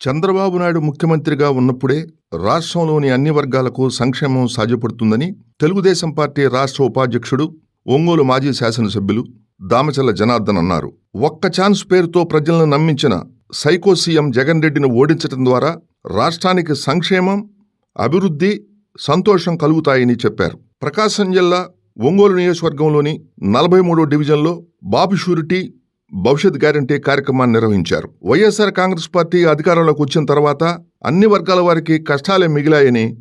చంద్రబాబు నాయుడు ముఖ్యమంత్రిగా ఉన్నప్పుడే రాష్ట్రంలోని అన్ని వర్గాలకు సంక్షేమం సాధ్యపడుతుందని తెలుగుదేశం పార్టీ రాష్ట్ర ఉపాధ్యక్షుడు ఒంగోలు మాజీ శాసనసభ్యులు దామచల్ల జనార్దన్ అన్నారు. ఒక్క ఛాన్స్ పేరుతో ప్రజలను నమ్మించిన సైకో సీఎం జగన్ రెడ్డిని ఓడించటం ద్వారా రాష్ట్రానికి సంక్షేమం అభివృద్ధి సంతోషం కలుగుతాయని చెప్పారు. ప్రకాశం జిల్లా ఒంగోలు నియోజకవర్గంలోని నలభై మూడో డివిజన్లో బాబు షూరిటీ భవిష్యత్ గ్యారంటీ కార్యక్రమాన్ని నిర్వహించారు. వైఎస్ఆర్ కాంగ్రెస్ పార్టీ అధికారంలోకి వచ్చిన తర్వాత అన్ని వర్గాల వారికి కష్టాలే మిగిలాయని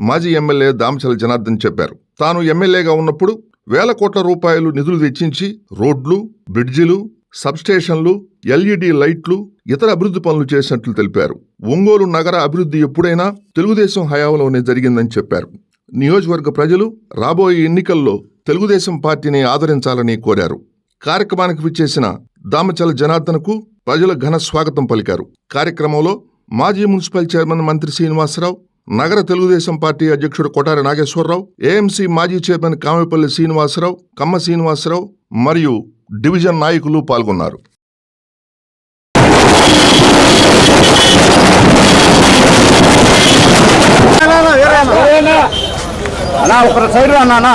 మాజీ ఎమ్మెల్యే దామచల జనార్దన్ చెప్పారు. తాను ఎమ్మెల్యేగా ఉన్నప్పుడు వేల కోట్ల రూపాయలు నిధులు వెచ్చించి రోడ్లు బ్రిడ్జిలు సబ్స్టేషన్లు ఎల్ఈడి లైట్లు ఇతర అభివృద్ధి పనులు చేసినట్లు తెలిపారు. ఒంగోలు నగర అభివృద్ధి ఎప్పుడైనా తెలుగుదేశం హయాంలోనే జరిగిందని చెప్పారు. నియోజకవర్గ ప్రజలు రాబోయే ఎన్నికల్లో తెలుగుదేశం పార్టీని ఆదరించాలని కోరారు. కార్యక్రమానికి విచ్చేసిన దామచల జనార్దన్కు ప్రజల ఘన స్వాగతం పలికారు. కార్యక్రమంలో మాజీ మున్సిపల్ చైర్మన్ మంత్రి శ్రీనివాసరావు నగర తెలుగుదేశం పార్టీ అధ్యక్షుడు కొటారి నాగేశ్వరరావు ఏఎంసీ మాజీ చైర్మన్ కామెపల్లి శ్రీనివాసరావు కమ్మ శ్రీనివాసరావు మరియు డివిజన్ నాయకులు పాల్గొన్నారు. అన్నా ఒక సైడ్ అన్నా.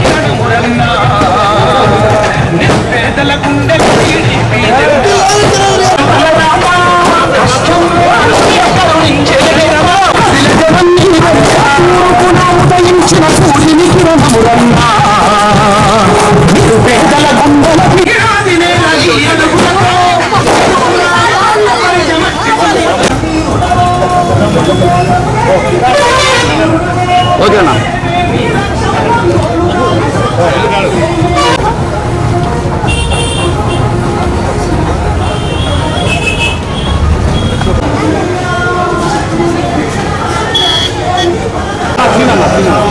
చిన్న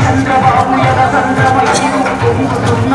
చంద్రబాబు ఎద చంద్రమ పొందుతున్న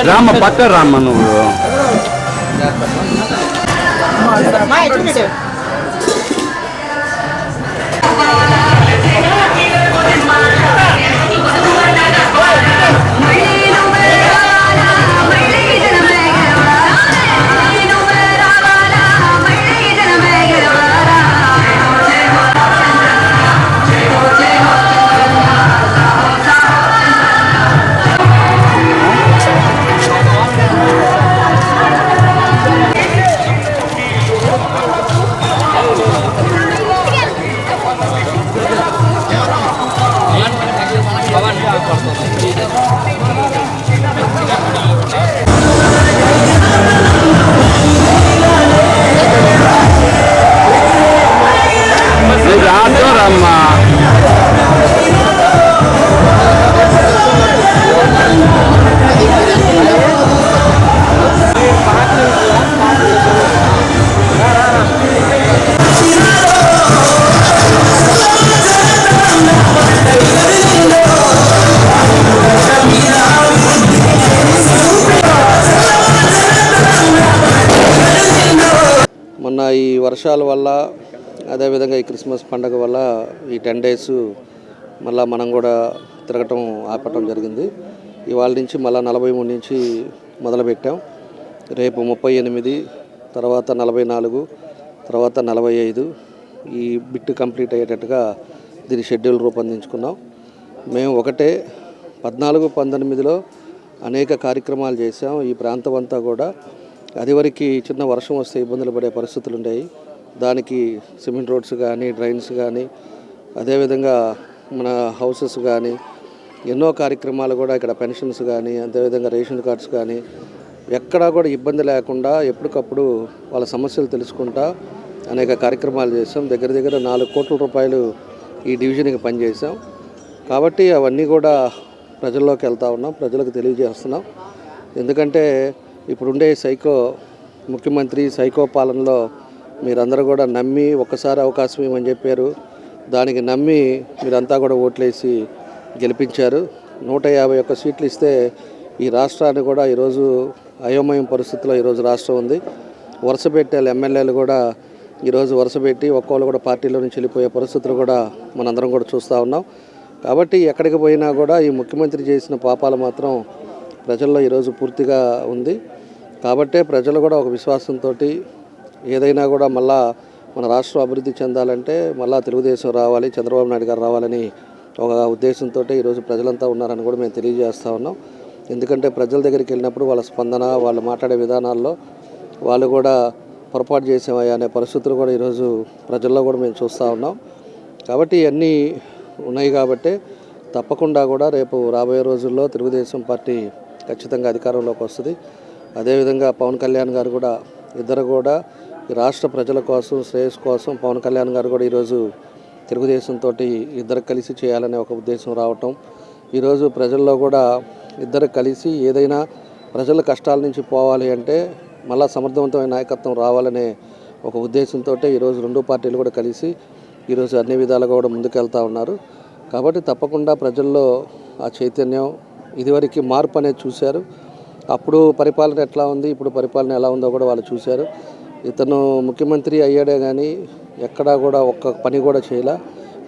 రామ్మ పక్క రామ్మ నువ్వు. మొన్న ఈ వర్షాల వల్ల అదేవిధంగా ఈ క్రిస్మస్ పండగ వల్ల ఈ టెన్ డేస్ మళ్ళీ మనం కూడా తిరగటం ఆపటం జరిగింది. ఇవాళ నుంచి మళ్ళీ నలభై మూడు నుంచి మొదలుపెట్టాం. రేపు ముప్పై ఎనిమిది తర్వాత నలభై నాలుగు తర్వాత నలభై ఐదు ఈ బిట్ కంప్లీట్ అయ్యేటట్టుగా దీని షెడ్యూల్ రూపొందించుకున్నాం. మేము ఒకటే పద్నాలుగు పంతొమ్మిదిలో అనేక కార్యక్రమాలు చేసాం ఈ ప్రాంతం అంతా కూడా అది వరకు చిన్న వర్షం వస్తే ఇబ్బందులు పడే పరిస్థితులు ఉన్నాయి దానికి సిమెంట్ రోడ్స్ కానీ డ్రైన్స్ కానీ అదేవిధంగా మన హౌసెస్ కానీ ఎన్నో కార్యక్రమాలు కూడా ఇక్కడ పెన్షన్స్ కానీ అదేవిధంగా రేషన్ కార్డ్స్ కానీ ఎక్కడా కూడా ఇబ్బంది లేకుండా ఎప్పటికప్పుడు వాళ్ళ సమస్యలు తెలుసుకుంటా అనేక కార్యక్రమాలు చేసాం దగ్గర దగ్గర నాలుగు కోట్ల రూపాయలు ఈ డివిజన్కి పనిచేసాం కాబట్టి అవన్నీ కూడా ప్రజల్లోకి వెళ్తా ఉన్నాం ప్రజలకు తెలియజేస్తున్నాం. ఎందుకంటే ఇప్పుడుండే సైకో ముఖ్యమంత్రి సైకో పాలనలో మీరందరూ కూడా నమ్మి ఒక్కసారి అవకాశం ఇవ్వని చెప్పారు. దానికి నమ్మి మీరంతా కూడా ఓట్లేసి గెలిపించారు. నూట యాభై ఒక్క సీట్లు ఇస్తే ఈ రాష్ట్రాన్ని కూడా ఈరోజు అయోమయం పరిస్థితిలో ఈరోజు రాష్ట్రం ఉంది. వరుస పెట్టే ఎమ్మెల్యేలు కూడా ఈరోజు వరుస పెట్టి ఒక్కోళ్ళు కూడా పార్టీలో నుంచి వెళ్ళిపోయే పరిస్థితులు కూడా మనందరం కూడా చూస్తూ ఉన్నాం. కాబట్టి ఎక్కడికి పోయినా కూడా ఈ ముఖ్యమంత్రి చేసిన పాపాలు మాత్రం ప్రజల్లో ఈరోజు పూర్తిగా ఉంది. కాబట్టే ప్రజలు కూడా ఒక విశ్వాసంతో ఏదైనా కూడా మళ్ళా మన రాష్ట్రం అభివృద్ధి చెందాలంటే మళ్ళా తెలుగుదేశం రావాలి చంద్రబాబు నాయుడు గారు రావాలని ఒక ఉద్దేశంతో ఈరోజు ప్రజలంతా ఉన్నారని కూడా మేము తెలియజేస్తూ ఉన్నాం. ఎందుకంటే ప్రజల దగ్గరికి వెళ్ళినప్పుడు వాళ్ళ స్పందన వాళ్ళు మాట్లాడే విధానాల్లో వాళ్ళు కూడా పొరపాటు చేసామయ్యా అనే పరిస్థితులు కూడా ఈరోజు ప్రజల్లో కూడా మేము చూస్తూ ఉన్నాం. కాబట్టి ఇవన్నీ ఉన్నాయి కాబట్టి తప్పకుండా కూడా రేపు రాబోయే రోజుల్లో తెలుగుదేశం పార్టీ ఖచ్చితంగా అధికారంలోకి వస్తుంది. అదేవిధంగా పవన్ కళ్యాణ్ గారు కూడా ఇద్దరు కూడా ఈ రాష్ట్ర ప్రజల కోసం శ్రేయస్ కోసం పవన్ కళ్యాణ్ గారు కూడా ఈరోజు తెలుగుదేశంతో ఇద్దరు కలిసి చేయాలనే ఒక ఉద్దేశం రావటం. ఈరోజు ప్రజల్లో కూడా ఇద్దరు కలిసి ఏదైనా ప్రజల కష్టాల నుంచి పోవాలి అంటే మళ్ళా సమర్థవంతమైన నాయకత్వం రావాలనే ఒక ఉద్దేశంతో ఈరోజు రెండు పార్టీలు కూడా కలిసి ఈరోజు అన్ని విధాలుగా కూడా ముందుకెళ్తా ఉన్నారు. కాబట్టి తప్పకుండా ప్రజల్లో ఆ చైతన్యం ఇదివరకు మార్పు అనేది చూశారు. అప్పుడు పరిపాలన ఎట్లా ఉంది ఇప్పుడు పరిపాలన ఎలా ఉందో కూడా వాళ్ళు చూశారు. ఇతను ముఖ్యమంత్రి అయ్యాడే కానీ ఎక్కడా కూడా ఒక్క పని కూడా చేయలే.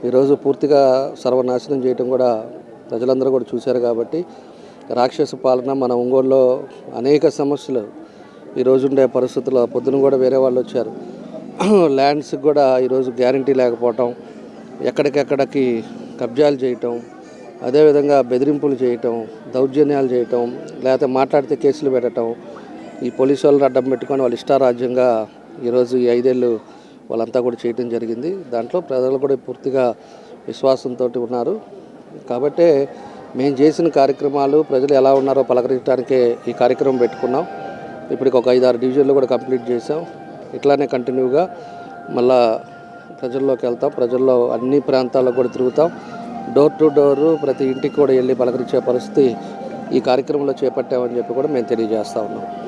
ఈరోజు పూర్తిగా సర్వనాశనం చేయటం కూడా ప్రజలందరూ కూడా చూశారు కాబట్టి రాక్షస పాలన మన ఒంగోలులో అనేక సమస్యలు ఈరోజు ఉండే పరిస్థితుల్లో పొద్దున కూడా వేరే వాళ్ళు వచ్చారు. ల్యాండ్స్కి కూడా ఈరోజు గ్యారంటీ లేకపోవటం ఎక్కడికెక్కడికి కబ్జాలు చేయటం అదేవిధంగా బెదిరింపులు చేయటం దౌర్జన్యాలు చేయటం లేకపోతే మాట్లాడితే కేసులు పెట్టడం ఈ పోలీసు వాళ్ళని అడ్డం పెట్టుకొని వాళ్ళు ఇష్టారాజ్యంగా ఈరోజు ఈ ఐదేళ్ళు వాళ్ళంతా కూడా చేయటం జరిగింది. దాంట్లో ప్రజలు కూడా పూర్తిగా విశ్వాసంతో ఉన్నారు. కాబట్టే మేము చేసిన కార్యక్రమాలు ప్రజలు ఎలా ఉన్నారో పలకరించడానికే ఈ కార్యక్రమం పెట్టుకున్నాం. ఇప్పటికి ఒక ఐదారు డివిజన్లు కూడా కంప్లీట్ చేసాం ఇట్లానే కంటిన్యూగా మళ్ళా ప్రజల్లోకి వెళ్తాం. ప్రజల్లో అన్ని ప్రాంతాల్లో కూడా తిరుగుతాం. డోర్ టు డోర్ ప్రతి ఇంటికి కూడా వెళ్ళి పలకరించే పరిస్థితి ఈ కార్యక్రమంలో చేపట్టామని చెప్పి కూడా మేము తెలియజేస్తా ఉన్నాం.